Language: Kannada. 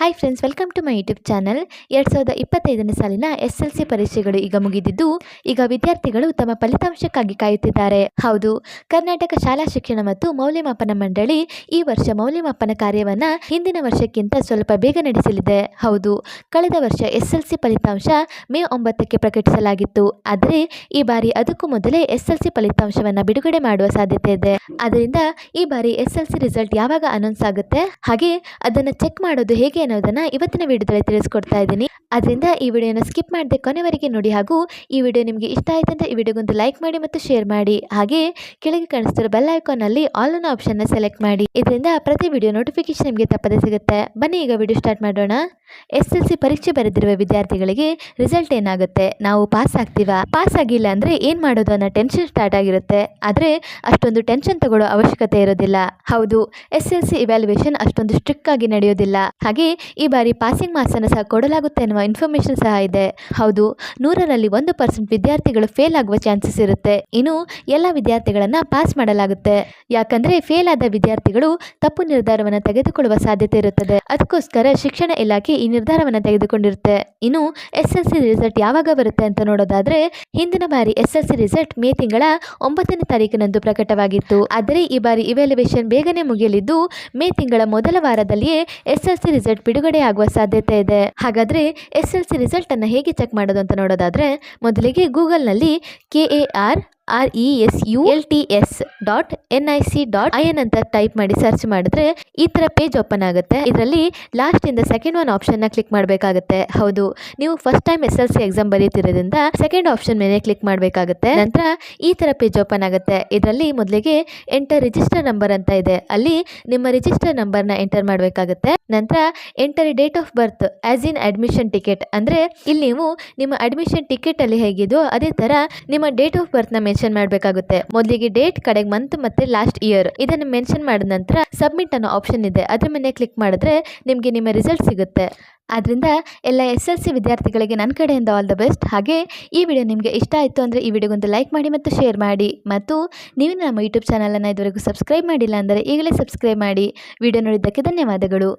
Hi friends welcome to my YouTube channel ಎರಡು ಸಾವಿರದ ಇಪ್ಪತ್ತೈದನೇ ಸಾಲಿನ ಎಸ್ ಎಲ್ ಸಿ ಪರೀಕ್ಷೆಗಳು ಈಗ ಮುಗಿದಿದ್ದು, ಈಗ ವಿದ್ಯಾರ್ಥಿಗಳು ತಮ್ಮ ಫಲಿತಾಂಶಕ್ಕಾಗಿ ಕಾಯುತ್ತಿದ್ದಾರೆ. ಹೌದು, ಕರ್ನಾಟಕ ಶಾಲಾ ಶಿಕ್ಷಣ ಮತ್ತು ಮೌಲ್ಯಮಾಪನ ಮಂಡಳಿ ಈ ವರ್ಷ ಮೌಲ್ಯಮಾಪನ ಕಾರ್ಯವನ್ನ ಹಿಂದಿನ ವರ್ಷಕ್ಕಿಂತ ಸ್ವಲ್ಪ ಬೇಗ ನಡೆಸಲಿದೆ. ಹೌದು, ಕಳೆದ ವರ್ಷ ಎಸ್ ಎಲ್ ಸಿ ಫಲಿತಾಂಶ ಮೇ ಒಂಬತ್ತಕ್ಕೆ ಪ್ರಕಟಿಸಲಾಗಿತ್ತು. ಆದರೆ, ಈ ಬಾರಿ ಅದಕ್ಕೂ ಮೊದಲೇ ಎಸ್ ಎಲ್ ಸಿ ಫಲಿತಾಂಶವನ್ನು ಬಿಡುಗಡೆ ಮಾಡುವ ಸಾಧ್ಯತೆ ಇದೆ. ಅದರಿಂದ ಈ ಬಾರಿ ಎಸ್ ಎಲ್ ಸಿ ರಿಸಲ್ಟ್ ಯಾವಾಗ ಅನೌನ್ಸ್ ಆಗುತ್ತೆ? ಹಾಗೆ ಅದನ್ನು ಚೆಕ್ ಮಾಡೋದು ಹೇಗೆ ಅನ್ನೋದನ್ನ ಇವತ್ತಿನ ವಿಡಿಯೋದಲ್ಲಿ ತಿಳಿಸ್ಕೊಡ್ತಾ ಇದ್ದೀನಿ. ಅದರಿಂದ ಈ ವಿಡಿಯೋನ ಸ್ಕಿಪ್ ಮಾಡದೆ ಕೊನೆವರೆಗೆ ನೋಡಿ ಹಾಗೂ ಈ ವಿಡಿಯೋ ನಿಮಗೆ ಇಷ್ಟ ಆಯ್ತು ಅಂತ ಈ ವಿಡಿಯೋಗೊಂದು ಲೈಕ್ ಮಾಡಿ ಮತ್ತು ಶೇರ್ ಮಾಡಿ. ಹಾಗೆ ಕೆಳಗೆ ಕಾಣಿಸ್ತಿರೋ ಬೆಲ್ ಐಕಾನಲ್ಲಿ ಆಲ್ ಅನ್ನೋ ಆಪ್ಷನ್ನ ಸೆಲೆಕ್ಟ್ ಮಾಡಿ. ಇದರಿಂದ ಪ್ರತಿ ವಿಡಿಯೋ ನೋಟಿಫಿಕೇಶನ್ ನಿಮಗೆ ತಪ್ಪದೆ ಸಿಗುತ್ತೆ. ಬನ್ನಿ ಈಗ ವಿಡಿಯೋ ಸ್ಟಾರ್ಟ್ ಮಾಡೋಣ. ಎಸ್ ಎಲ್ ಸಿ ಪರೀಕ್ಷೆ ಬರೆದಿರುವ ವಿದ್ಯಾರ್ಥಿಗಳಿಗೆ ರಿಸಲ್ಟ್ ಏನಾಗುತ್ತೆ? ನಾವು ಪಾಸ್ ಆಗ್ತೀವಾ? ಪಾಸ್ ಆಗಿಲ್ಲ ಅಂದರೆ ಏನು ಮಾಡೋದು ಅನ್ನೋ ಟೆನ್ಷನ್ ಸ್ಟಾರ್ಟ್ ಆಗಿರುತ್ತೆ. ಆದರೆ ಅಷ್ಟೊಂದು ಟೆನ್ಷನ್ ತಗೊಳ್ಳೋ ಅವಶ್ಯಕತೆ ಇರೋದಿಲ್ಲ. ಹೌದು, ಎಸ್ ಎಲ್ ಸಿ ಇವ್ಯಾಲ್ಯೂಯೇಷನ್ ಅಷ್ಟೊಂದು ಸ್ಟ್ರಿಕ್ ಆಗಿ ನಡೆಯೋದಿಲ್ಲ. ಹಾಗೆ ಈ ಬಾರಿ ಪಾಸಿಂಗ್ ಮಾರ್ಕ್ಸ್ ಅನ್ನು ಸಹ ಕೊಡಲಾಗುತ್ತೆ ಎನ್ನುವ ಇನ್ಫಾರ್ಮೇಶನ್ ಸಹ ಇದೆ. ಹೌದು, ನೂರರಲ್ಲಿ ಒಂದು ಪರ್ಸೆಂಟ್ ವಿದ್ಯಾರ್ಥಿಗಳು ಫೇಲ್ ಆಗುವ ಚಾನ್ಸಸ್ ಇರುತ್ತೆ. ಇನ್ನು ಎಲ್ಲ ವಿದ್ಯಾರ್ಥಿಗಳನ್ನ ಪಾಸ್ ಮಾಡಲಾಗುತ್ತೆ. ಯಾಕಂದ್ರೆ ಫೇಲ್ ಆದ ವಿದ್ಯಾರ್ಥಿಗಳು ತಪ್ಪು ನಿರ್ಧಾರವನ್ನು ತೆಗೆದುಕೊಳ್ಳುವ ಸಾಧ್ಯತೆ ಇರುತ್ತದೆ. ಅದಕ್ಕೋಸ್ಕರ ಶಿಕ್ಷಣ ಇಲಾಖೆ ಈ ನಿರ್ಧಾರವನ್ನು ತೆಗೆದುಕೊಂಡಿರುತ್ತೆ. ಇನ್ನು ಎಸ್ ಎಲ್ ಸಿ ರಿಸಲ್ಟ್ ಯಾವಾಗ ಬರುತ್ತೆ ಅಂತ ನೋಡೋದಾದ್ರೆ, ಹಿಂದಿನ ಬಾರಿ S L C result May ತಿಂಗಳ ಒಂಬತ್ತನೇ ತಾರೀಕಿನಂದು ಪ್ರಕಟವಾಗಿತ್ತು. ಆದರೆ ಈ ಬಾರಿ ಇವ್ಯಾಲ್ಯುವೇಷನ್ ಬೇಗನೆ ಮುಗಿಯಲಿದ್ದು, ಮೇ ತಿಂಗಳ ಮೊದಲ ವಾರದಲ್ಲಿಯೇ ಎಸ್ ಎಲ್ ಸಿ ರಿಸಲ್ಟ್ ಬಿಡುಗಡೆ ಆಗುವ ಸಾಧ್ಯತೆ ಇದೆ. ಹಾಗಾದ್ರೆ ಎಸ್ ಎಲ್ ಸಿ ರಿಸಲ್ಟ್ ಅನ್ನು ಹೇಗೆ ಚೆಕ್ ಮಾಡೋದು ಅಂತ ನೋಡೋದಾದ್ರೆ, ಮೊದಲಿಗೆ ಗೂಗಲ್ನಲ್ಲಿ K A R R E S U L T S dot N I C dot I N ಅಂತ ಟೈಪ್ ಮಾಡಿ ಸರ್ಚ್ ಮಾಡಿದ್ರೆ ಈ ಥರ ಪೇಜ್ ಓಪನ್ ಆಗುತ್ತೆ. ಇದರಲ್ಲಿ ಲಾಸ್ಟ್ ಇಂದ ಸೆಕೆಂಡ್ ಒನ್ ಆಪ್ಷನ್ನ ಕ್ಲಿಕ್ ಮಾಡಬೇಕಾಗುತ್ತೆ. ಹೌದು. ನೀವು first time S L C exam ಬರೀತಿರೋದ್ರಿಂದ second option ಮೇಲೆ ಕ್ಲಿಕ್ ಮಾಡಬೇಕಾಗುತ್ತೆ. ನಂತರ ಈ ಥರ ಪೇಜ್ ಓಪನ್ ಆಗುತ್ತೆ. ಇದರಲ್ಲಿ ಮೊದಲಿಗೆ ಎಂಟರ್ ರಿಜಿಸ್ಟರ್ ನಂಬರ್ ಅಂತ ಇದೆ. ಅಲ್ಲಿ ನಿಮ್ಮ ರಿಜಿಸ್ಟರ್ ನಂಬರ್ನ ಎಂಟರ್ ಮಾಡಬೇಕಾಗುತ್ತೆ. ನಂತರ enter date of birth as in admission ticket ಅಂದರೆ ಇಲ್ಲಿ ನೀವು ನಿಮ್ಮ ಅಡ್ಮಿಷನ್ ಟಿಕೆಟ್ ಅಲ್ಲಿ ಹೇಗಿದೆಯೋ ಅದೇ ತರ ನಿಮ್ಮ ಡೇಟ್ ಆಫ್ ಬರ್ತ್ನ ಮೆನ್ಷನ್ ಮಾಡಬೇಕಾಗುತ್ತೆ. ಮೊದಲಿಗೆ ಡೇಟ್ ಕಡೆಗೆ ಮಂತ್ ಮತ್ತೆ ಲಾಸ್ಟ್ ಇಯರ್ ಇದನ್ನು ಮೆನ್ಷನ್ ಮಾಡಿದ ನಂತರ ಸಬ್ಮಿಟ್ ಅನ್ನೋ ಆಪ್ಷನ್ ಇದೆ. ಅದ್ರ ಮೇಲೆ ಕ್ಲಿಕ್ ಮಾಡಿದ್ರೆ ನಿಮಗೆ ನಿಮ್ಮ ರಿಸಲ್ಟ್ ಸಿಗುತ್ತೆ. ಆದ್ದರಿಂದ ಎಲ್ಲ ಎಸ್ ಎಲ್ ಸಿ ವಿದ್ಯಾರ್ಥಿಗಳಿಗೆ ನನ್ನ ಕಡೆಯಿಂದ ಆಲ್ ದ ಬೆಸ್ಟ್ ಹಾಗೆ ಈ ವಿಡಿಯೋ ನಿಮಗೆ ಇಷ್ಟ ಆಯಿತು ಅಂದರೆ ಈ ವಿಡಿಯೋಗೊಂದು ಲೈಕ್ ಮಾಡಿ ಮತ್ತು ಶೇರ್ ಮಾಡಿ. ಮತ್ತು ನೀವು ನಮ್ಮ ಯೂಟ್ಯೂಬ್ ಚಾನಲನ್ನು ಇದುವರೆಗೂ ಸಬ್ಸ್ಕ್ರೈಬ್ ಮಾಡಿಲ್ಲ ಅಂದರೆ ಈಗಲೇ ಸಬ್ಸ್ಕ್ರೈಬ್ ಮಾಡಿ. ವಿಡಿಯೋ ನೋಡಿದ್ದಕ್ಕೆ ಧನ್ಯವಾದಗಳು.